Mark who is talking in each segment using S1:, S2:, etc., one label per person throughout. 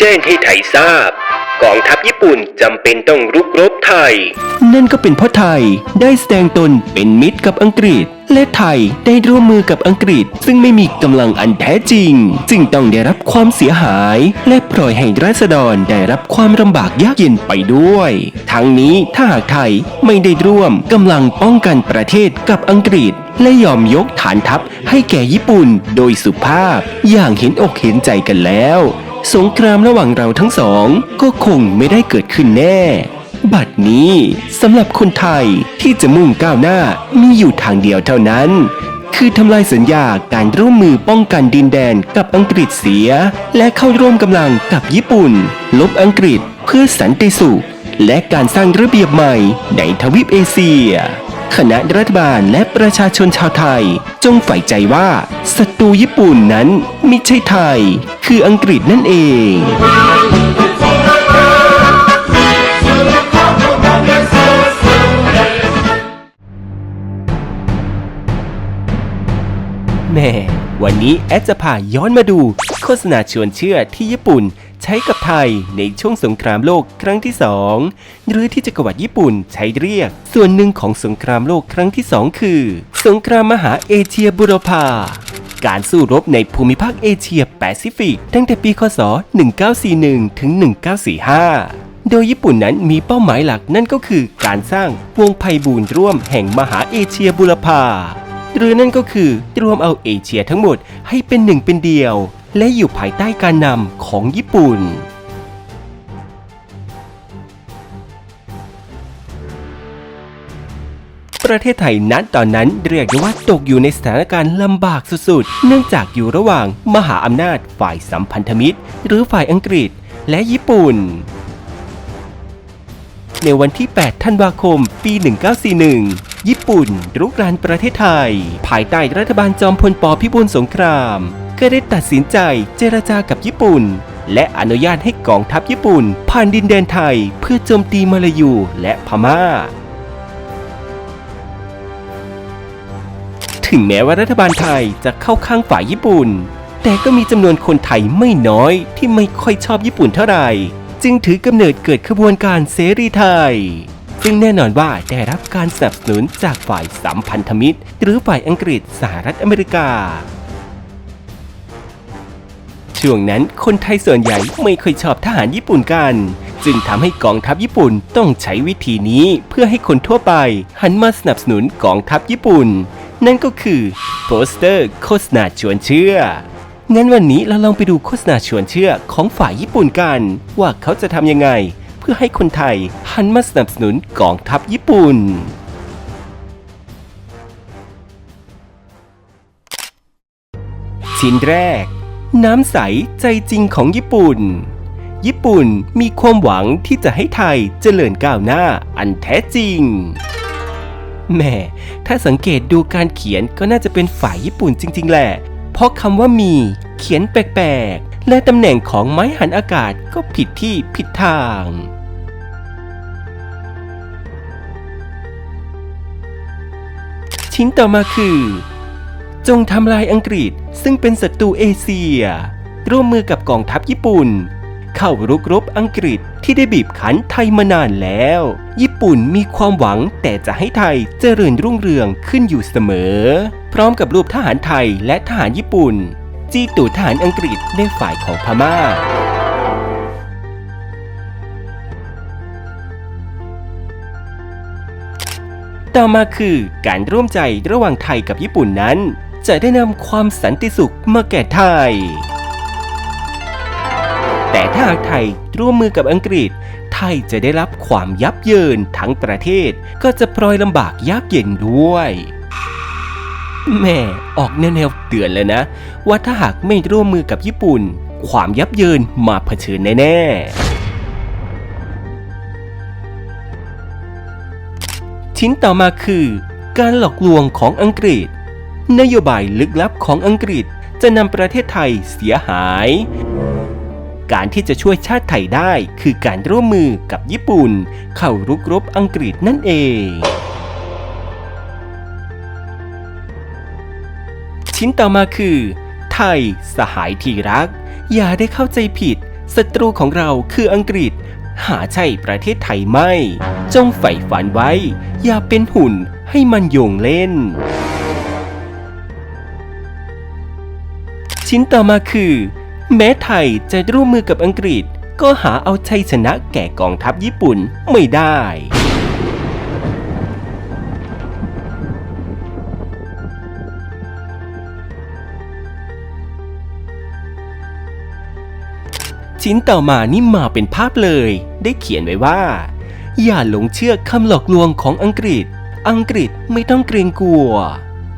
S1: แจ้งให้ไทยทราบ กองทัพญี่ปุ่นจำเป็นต้องรุกรบไทย
S2: นั่นก็เป็นเพราะไทยได้แสดงตนเป็นมิตรกับอังกฤษ และไทยได้ร่วมมือกับอังกฤษ ซึ่งไม่มีกำลังอันแท้จริง จึงต้องได้รับความเสียหาย และปล่อยให้ราษฎรได้รับความลำบากยากเย็นไปด้วย ทั้งนี้ถ้าหากไทยไม่ได้ร่วมกำลังป้องกันประเทศกับอังกฤษและยอมยกฐานทัพให้แก่ญี่ปุ่นโดยสุภาพอย่างเห็นอกเห็นใจกันแล้ว สงครามระหว่างเราทั้งสองก็คงไม่ได้เกิดขึ้นแน่ บัดนี้สำหรับคนไทยที่จะมุ่งก้าวหน้ามีอยู่ทางเดียวเท่านั้น คือทำลายสัญญาการร่วมมือป้องกันดินแดนกับอังกฤษเสีย และเข้าร่วมกำลังกับญี่ปุ่น ลบอังกฤษเพื่อสันติสุขและการสร้างระเบียบใหม่ในทวีปเอเชีย คณะรัฐบาลและประชาชนชาวไทย จงใฝ่ใจว่าศัตรูญี่ปุ่นนั้นไม่ใช่ไทย คืออังกฤษนั่นเอง แม่วันนี้แอดจะพาย้อนมาดู โฆษณาชวนเชื่อที่ญี่ปุ่น ใช้กับไทยในช่วงสงครามโลกครั้งที่สองหรือที่จักรวรรดิญี่ปุ่นใช้เรียก ส่วนหนึ่งของสงครามโลกครั้งที่สองคือ สงครามมหาเอเชียบุรพาการสู้รบในภูมิภาคเอเชียแปซิฟิก ตั้งแต่ปีคศ 1941 ถึง 1945โดยญี่ปุ่นนั้นมีเป้าหมายหลักนั่นก็คือการสร้างวงไพบูรร่วมแห่งมหาเอเชียบุรพา หรือนั่นก็คือรวมเอาเอเชียทั้งหมดให้เป็นหนึ่งเป็นเดียว และอยู่ภายใต้การนำของญี่ปุ่นประเทศไทยณตอนนั้นเรียกได้ว่าตกอยู่ในสถานการณ์ลำบากสุดๆ เนื่องจากอยู่ระหว่างมหาอำนาจฝ่ายสัมพันธมิตร หรือฝ่ายอังกฤษและญี่ปุ่น ในวันที่ 8 ธันวาคม ปี 1941 ญี่ปุ่นรุกรานประเทศไทย ภายใต้รัฐบาลจอมพลปพิบูลสงครามก็ได้ตัดสินใจเจรจากับญี่ปุ่น และอนุญาตให้กองทัพญี่ปุ่น ผ่านดินแดนไทยเพื่อโจมตีมาลายูและพม่า ถึงแม้ว่ารัฐบาลไทยจะเข้าข้างฝ่ายญี่ปุ่น แต่ก็มีจำนวนคนไทยไม่น้อยที่ไม่ค่อยชอบญี่ปุ่นเท่าไหร่ จึงถือกำเนิดเกิดขบวนการเสรีไทย ซึ่งแน่นอนว่าได้รับการสนับสนุนจากฝ่ายสัมพันธมิตร หรือฝ่ายอังกฤษสหรัฐอเมริกา ช่วงนั้นคนไทยส่วนใหญ่ไม่ค่อยชอบทหารญี่ปุ่นกัน จึงทำให้กองทัพญี่ปุ่นต้องใช้วิธีนี้เพื่อให้คนทั่วไป หันมาสนับสนุนกองทัพญี่ปุ่น นั่นก็คือโปสเตอร์โฆษณาชวนเชื่องั้นวันนี้เราลองไปดูโฆษณาชวนเชื่อของฝ่ายญี่ปุ่นกัน ว่าเขาจะทำยังไง พื่อให้คนไทยหันมาสนับสนุนกองทัพญี่ปุ่นชิ้นแรก น้ำใสใจจริงของญี่ปุ่น ญี่ปุ่นมีความหวังที่จะให้ไทยเจริญก้าวหน้าอันแท้จริงแม่ถ้าสังเกตดูการเขียนก็น่าจะเป็นฝ่ายญี่ปุ่นจริง ๆ แหละ เพราะคำว่ามีเขียนแปลก ๆ และตำแหน่งของไม้หันอากาศก็ผิดที่ผิดทาง ชิ้นต่อมาคือ จงทำลายอังกฤษซึ่งเป็นศัตรูเอเชีย ร่วมมือกับกองทัพญี่ปุ่น เข้ารุกรบอังกฤษที่ได้บีบคั้นไทยมานานแล้ว ญี่ปุ่นมีความหวังแต่จะให้ไทยเจริญรุ่งเรืองขึ้นอยู่เสมอ พร้อมกับรูปทหารไทยและทหารญี่ปุ่น จี้ตูดทหารอังกฤษในฝ่ายของพม่า ต่อมาคือการร่วมใจระหว่างไทยกับญี่ปุ่นนั้น จะได้นำความสันติสุขมาแก่ไทย แต่ถ้าหากไทยร่วมมือกับอังกฤษ ไทยจะได้รับความยับเยินทั้งประเทศก็จะพลอยลำบากยากเย็นด้วยแม่ออกแนวเตือนเลยนะ ว่าถ้าหากไม่ร่วมมือกับญี่ปุ่น ความยับเยินมาเผชิญแน่ๆ ชิ้นต่อมาคือ การหลอกลวงของอังกฤษ นโยบายลึกลับของอังกฤษจะนำประเทศไทยเสียหาย การที่จะช่วยชาติไทยได้คือการร่วมมือกับญี่ปุ่น เข้ารุกรบอังกฤษนั่นเอง ชิ้นต่อมาคือ ไทยสหายที่รัก อย่าได้เข้าใจผิดศัตรูของเราคืออังกฤษ หาใช่ประเทศไทยไม่ จงใฝ่ฝันไว้ อย่าเป็นหุ่นให้มันโยงเล่น ชิ้นต่อมาคือ แม้ไทยจะร่วมมือกับอังกฤษ ก็หาเอาชัยชนะแก่กองทัพญี่ปุ่นไม่ได้ ชิ้นต่อมานี่มาเป็นภาพเลย ได้เขียนไว้ว่า อย่าหลงเชื่อคำหลอกลวงของอังกฤษ อังกฤษไม่ต้องเกรงกลัว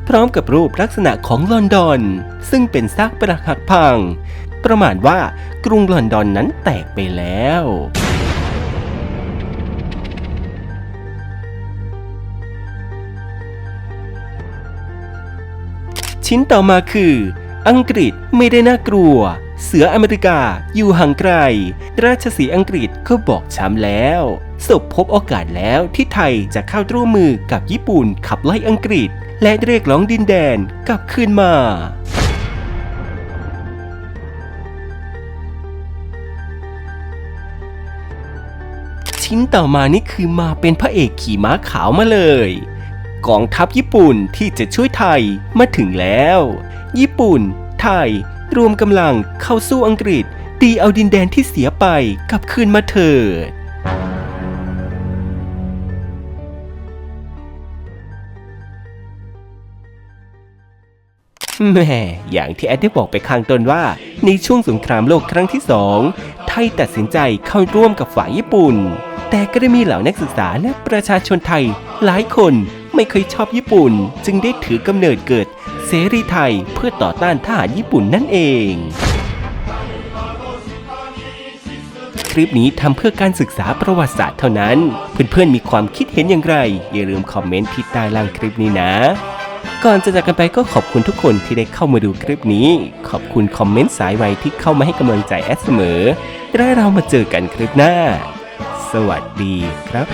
S2: พร้อมกับรูปลักษณะของลอนดอน ซึ่งเป็นซากปรักหักพัง ประมาณว่ากรุงลอนดอนนั้นแตกไปแล้วชิ้นต่อมาคือ อังกฤษไม่ได้น่ากลัว เสืออเมริกาอยู่ห่างไกล ราชสีอังกฤษก็บอกช้ำแล้วสบพบโอกาสแล้วที่ไทยจะเข้าร่วมมือกับญี่ปุ่นขับไล่อังกฤษ และเรียกร้องดินแดนกลับคืนมาชิ้นต่อมานี่คือมาเป็นพระเอกขี่ม้าขาวมาเลย กองทัพญี่ปุ่นที่จะช่วยไทยมาถึงแล้ว ญี่ปุ่น ไทย รวมกำลังเข้าสู้อังกฤษ ตีเอาดินแดนที่เสียไปกลับคืนมาเถิดแม่อย่างที่แอดได้บอกไปข้างต้นว่า ในช่วงสงครามโลกครั้งที่สองไทยตัดสินใจเข้าร่วมกับฝ่ายญี่ปุ่น แต่ก็ได้มีเหล่านักศึกษาและประชาชนไทย หลายคนไม่เคยชอบญี่ปุ่น จึงได้ถือกำเนิดเกิด เสรีไทยเพื่อต่อต้านทหารญี่ปุ่นนั่นเอง คลิปนี้ทำเพื่อการศึกษาประวัติศาสตร์เท่านั้น เพื่อนๆมีความคิดเห็นอย่างไร อย่าลืมคอมเมนต์ที่ใต้ล่างคลิปนี้นะ ก่อนจะจากกันไปก็ขอบคุณทุกคนที่ได้เข้ามาดูคลิปนี้ ขอบคุณคอมเมนต์สายไวที่เข้ามาให้กำลังใจแอดเสมอและเรามาเจอกันคลิปหน้า สวัสดีครับ